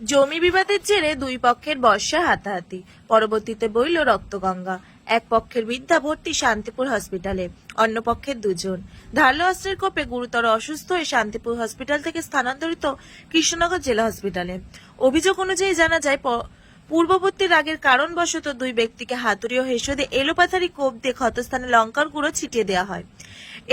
জমি বিবাদের জেরে দুই পক্ষের বর্ষা হাতাহাতি। পরবর্তীতে বইল রক্তগঙ্গা। এক পক্ষের বিদ্যা ভর্তি শান্তিপুর হসপিটালে, অন্য পক্ষের দুজন। ধারালো অস্ত্রের কোপে গুরুতর অসুস্থ হয়ে শান্তিপুর হসপিটাল থেকে স্থানান্তরিত কৃষ্ণনগর জেলা হসপিটালে। অভিযোগ অনুযায়ী জানা যায় পূর্ববর্তী রাগের কারণবশত দুই ব্যক্তিকে হাতুড়ি ও হেসদে এলোপাথারি কোপ দিয়ে ক্ষতস্থানে লঙ্কার গুঁড়ো ছিটিয়ে দেওয়া হয়।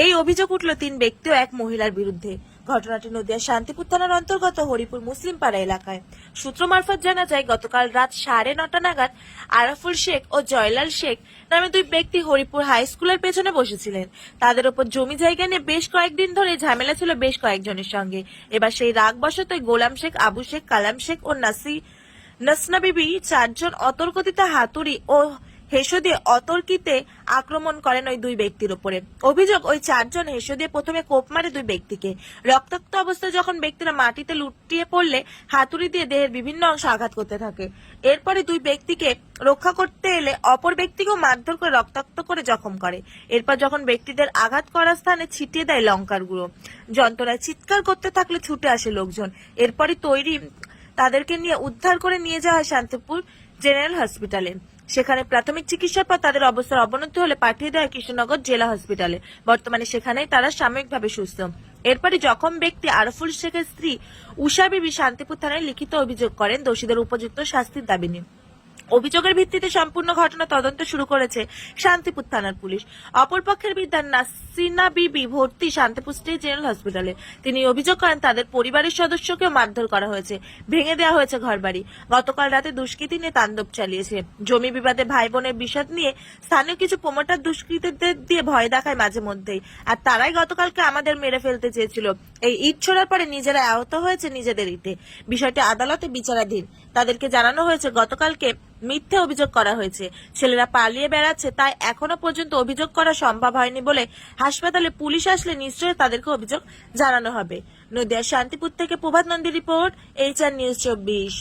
এই অভিযোগ উঠল তিন ব্যক্তি ও এক মহিলার বিরুদ্ধে। ঘটনাটি নদিয়া শান্তিপুর থানার অন্তর্গত হরিপুর মুসলিম পাড়া এলাকায়। সূত্র মারফত জানা যায়, গতকাল রাত সাড়ে নটা নাগাদ আরাফুল শেখ ও জয়লাল শেখ নামে দুই ব্যক্তি হরিপুর হাই স্কুলের পেছনে বসেছিলেন। তাদের ওপর জমি জায়গা নিয়ে বেশ কয়েকদিন ধরে ঝামেলা ছিল বেশ কয়েকজনের সঙ্গে। এবার সেই রাগ বশতই গোলাম শেখ, আবু শেখ, কালাম শেখ ও নাসি, নসনা বিবি চারজন অতর্কতিতে হাতুড়ি ও হেসো দিয়ে অতর্কিতে আক্রমণ করেন ওই দুই ব্যক্তির উপরে। অভিযোগ, ওই চারজন হেসো দিয়ে প্রথমে কোপ মারে দুই ব্যক্তিকে। রক্তাক্ত অবস্থায় যখন ব্যক্তিরা মাটিতে লুটিয়ে পড়লে, হাতুড়ি দিয়ে দেহের বিভিন্ন অংশ আঘাত করতে থাকে। এরপরে দুই ব্যক্তিকে রক্ষা করতে এলে অপর ব্যক্তিকেও মারধর করে রক্তাক্ত করে জখম করে। এরপর যখন ব্যক্তিদের আঘাত করার স্থানে ছিটিয়ে দেয় লঙ্কার গুঁড়ো। যন্ত্রণায় চিৎকার করতে থাকলে ছুটে আসে লোকজন। এরপরই তৈরি তাদেরকে নিয়ে উদ্ধার করে নিয়ে যাওয়া হয় শান্তিপুর জেনারেল হসপিটালে। সেখানে প্রাথমিক চিকিৎসার পর তাদের অবস্থার অবনতি হলে পাঠিয়ে হয় কৃষ্ণনগর জেলা হসপিটালে। বর্তমানে সেখানেই তারা সাময়িকভাবে সুস্থ। এরপরে জখম ব্যক্তি আরফুল শেখের স্ত্রী উষা বিবি শান্তিপুর থানায় লিখিত অভিযোগ করেন, দোষীদের উপযুক্ত শাস্তির দাবি নিয়ে। অভিযোগের ভিত্তিতে সম্পূর্ণ ঘটনা তদন্ত শুরু করেছে শান্তিপুর থানার পুলিশ। অপরপক্ষের বিদ্যার নাসিনা বিবি ভর্তি শান্তিপুর স্টেট জেনারেল হসপিটালে। তিনি অভিযোগ করেন, তাদের পরিবারের সদস্যকে মারধর করা হয়েছে। ভেঙে দেওয়া হয়েছে ঘরবাড়ি। গতকাল রাতে দুষ্কৃতী নিয়ে তাণ্ডব চালিয়েছে। জমি বিবাদে ভাই বোনের বিষাদ নিয়ে স্থানীয় কিছু প্রমোটার দুষ্কৃতীদের দিয়ে ভয় দেখায় মাঝে মধ্যেই। আর তারাই গতকালকে আমাদের মেরে ফেলতে চেয়েছিল। এই ইট ছোড়ার পরে নিজেরা আহত হয়েছে নিজেদের ইটে। বিষয়টি আদালতে বিচারাধীন। তাদেরকে জানানো হয়েছে, গতকালকে মিথ্যে অভিযোগ করা হয়েছে। ছেলেরা পালিয়ে বেড়াচ্ছে, তাই এখনও পর্যন্ত অভিযোগ করা সম্ভব হয়নি বলে হাসপাতালে পুলিশ আসলে নিশ্চয়ই তাদেরকে অভিযোগ জানানো হবে। নদিয়া শান্তিপুর থেকে Prabhat Nandi report H R news চব্বিশ।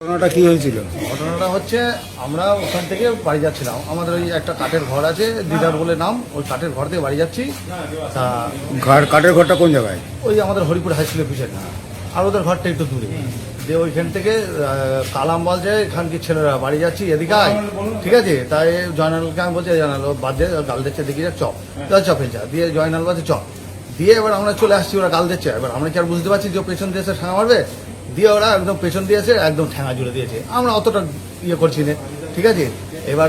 ঘটনাটা কি হয়েছিল? ঘটনাটা হচ্ছে আমরা ওখান থেকে বাড়ি যাচ্ছিলাম। আমাদের ওই একটা কাঠের ঘর আছে দিদার বলে নাম ওই কাঠের ঘর থেকে বাড়ি যাচ্ছি। তা ঘর কাঠের ঘরটা কোন জায়গায়? ওই আমাদের হরিপুর হাই স্কুলের পিছনে। আর ওদের ঘরটা একটু দূরে। দিয়ে ওইখান থেকে কালাম বলছে এখানকার ছেলেরা বাড়ি যাচ্ছি এদিকে আয়। ঠিক আছে? তাই জয়নালকে আমি বলছি জয়নাল বাদ দিয়ে গাল দিচ্ছে দেখি যা চপ যা চপে যা। দিয়ে জয়নাল বলছে চপ দিয়ে এবার আমরা চলে আসছি ওরা গাল দিচ্ছে। এবার আমরা কি আর বুঝতে পারছি যে পেছন দিয়ে এসে ঠ্যাঙা মারবে? দিয়ে ওরা একদম পেছন দিয়েছে একদম ঠ্যাঙা জুড়ে দিয়েছে। আমরা অতটা ইয়ে করছি না ঠিক আছে? এবার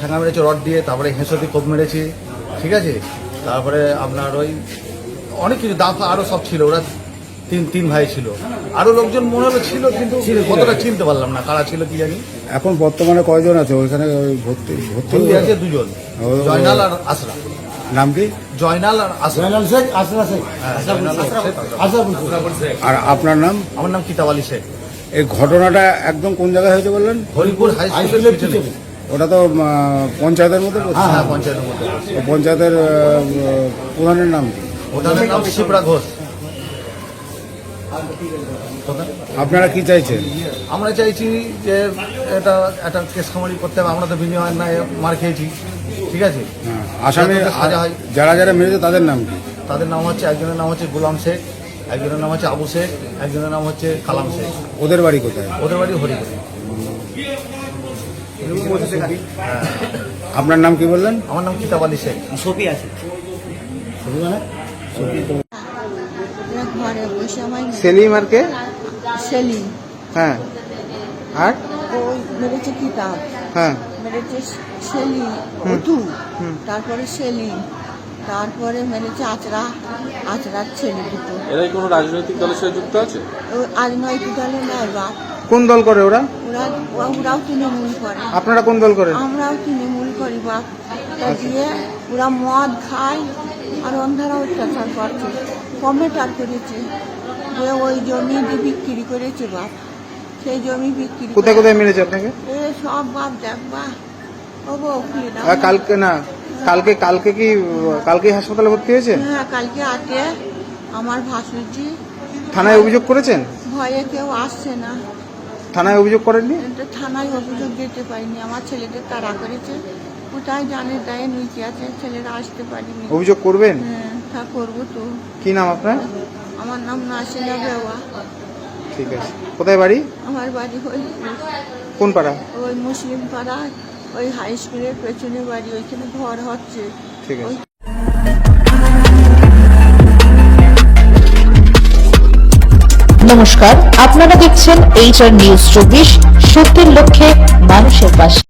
ঠ্যাঙা মেরেছে রড দিয়ে তারপরে হেঁসো দিয়ে কোপ মেরেছি ঠিক আছে? তারপরে আপনার ওই অনেক কিছু দাম আরও সব ছিল ওরা তিন তিন ভাই ছিল। আরও লোকজন মনে হলো ছিল কিন্তু কতটা চিনতে পারলাম না কারা ছিল কি জানি? এখন বর্তমানে কয়জন আছে? ওইখানে ওই ভর্তি ভর্তি ভর্তি আছে দুজন জয়নাল আর আসরা নাম কি? জয়নাল আর জয়নাল শেখ আশরা শেখ। হ্যাঁ, জয়নাল আর শেখ। আশরাফুল শেখ। আর আপনার নাম? আমার নাম কিতাব আলী শেখ। এই ঘটনাটা একদম কোন জায়গায় হয়েছে বললেন? হরিপুর হাই স্কুলের পিছনে। ওটা তো পঞ্চায়েতের মধ্যে পড়ছে। হ্যাঁ পঞ্চায়েতের মধ্যে। পঞ্চায়েতের প্রধানের নাম কি? ওটার নাম শিবরা ঘোষ। আপনারা কি চাইছেন? আমরা চাইছি যে এটা একটা কেস খামারি করতে হবে। আমরা তো বিনিময় নাই মার খেয়েছি। ঠিক আছে? আসামে আসামি হয়। যারা যারা মেরেছে তাদের নাম কি? তাদের নাম হচ্ছে একজনের নাম হচ্ছে গোলাম শেখ একজনের নাম হচ্ছে আবু শেখ একজনের নাম হচ্ছে কালাম শেখ। ওদের বাড়ি কোথায়? ওদের বাড়ি হরিপুর। আপনার নাম কি বললেন? আমার নাম কিতাব আলী শেখ। সফি আছে। মানে? সেলিম আর কে? সেলিম। হ্যাঁ। আর? ওই মেরেছে কিতাব। হ্যাঁ। মেরেছে সেলিম অতু তারপরে সেলিম তারপরে মেরেছে আচরা আচরার ছেলে দুটো। এরাই কোনো রাজনৈতিক দলের সাথে যুক্ত আছে? আজ নয় কি দলে নয় বাপ কোন দল করে ওরা? ওরা ওরাও তৃণমূল করে। আপনারা কোন দল করেন আমরাও তৃণমূল করি বাপ তা দিয়ে ওরা মদ খায় আর অন্ধারা অত্যাচার করছে। কমেটার করেছে। যে ওই জমি বিক্রি করেছে বাপ। সেই জমি বিক্রি কোথায় কোথায় মেরেছে আপনাকে? এ সব বাপ দেখবা কালকে না কালকে কালকে কি কালকে হাসপাতালে ভর্তি হয়েছে? হ্যাঁ কালকে আটে আমার ভাসুরজি। থানায় অভিযোগ করেছেন? ভয়ে কেউ আসছে না। থানায় অভিযোগ করেননি? থানায় অভিযোগ দিতে পারিনি। আমার ছেলেদের তাড়া করেছে। কোথায় জানে দায়ে নিচে আছে। ছেলেরা আসতে পারিনি। অভিযোগ করবেন? হ্যাঁ তা করব তো। কি নাম আপনার? আমার নাম নাসিনা বেওয়া। ঠিক আছে। কোথায় বাড়ি? আমার বাড়ি ওই কোন পাড়া? ওই মুসলিম পাড়া ওই হাই স্কুলের পেছনে বাড়ি ওইখানে ঘর হচ্ছে। ঠিক আছে। নমস্কার আপনারা দেখছেন এইচআর নিউজ চব্বিশ সত্যের লক্ষ্যে মানুষের পাশে।